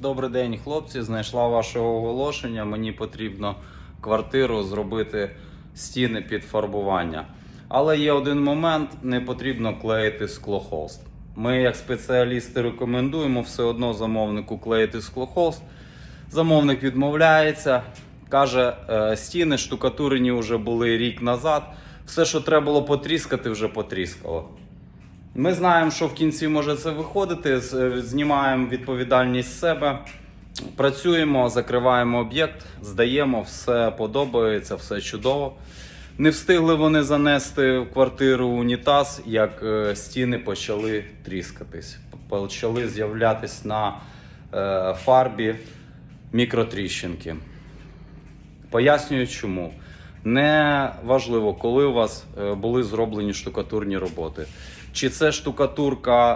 Добрий день, хлопці. Знайшла ваше оголошення. Мені потрібно квартиру зробити стіни під фарбування. Але є один момент: не потрібно клеїти склохолст. Ми, як спеціалісти, рекомендуємо все одно замовнику клеїти склохолст. Замовник відмовляється, каже, «Е, стіни штукатурені вже були рік назад. Все, що треба було потріскати, вже потріскало. Ми знаємо, що в кінці може це виходити. Знімаємо відповідальність з себе, працюємо, закриваємо об'єкт, здаємо, все подобається, все чудово. Не встигли вони занести в квартиру унітаз, як е, стіни почали тріскатись. Почали з'являтись на е, фарбі мікротріщинки. Пояснюю чому. Не важливо, коли у вас е, були зроблені штукатурні роботи. Чи це штукатурка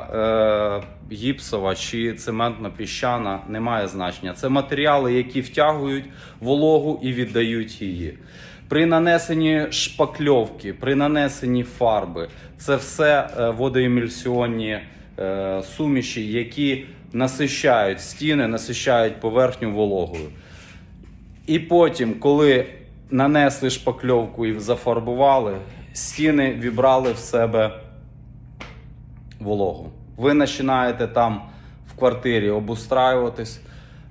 е, гіпсова, чи цементно-піщана, не має значення. Це матеріали, які втягують вологу і віддають її. При нанесенні шпакльовки, при нанесенні фарби, це все е, водоемульсіонні е, суміші, які насищають стіни, насищають поверхню вологою. І потім, коли нанесли шпакльовку і зафарбували, стіни вібрали в себе вологу. Ви починаєте там в квартирі обустраюватись,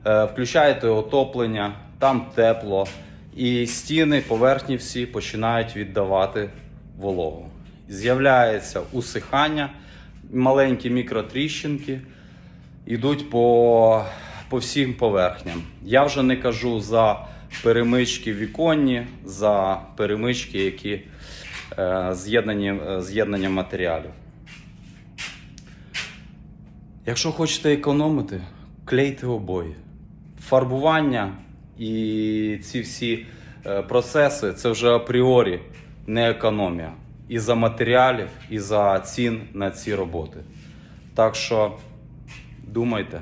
е, включаєте отоплення, там тепло, і стіни, поверхні всі починають віддавати вологу. З'являється усихання, маленькі мікротріщинки йдуть по, по всім поверхням. Я вже не кажу за перемички віконні, за перемички, які е, з'єднані е, з'єднання матеріалів. Якщо хочете економити, клейте обої. Фарбування і ці всі е, процеси це вже апріорі не економія. І за матеріалів, і за цін на ці роботи. Так що думайте.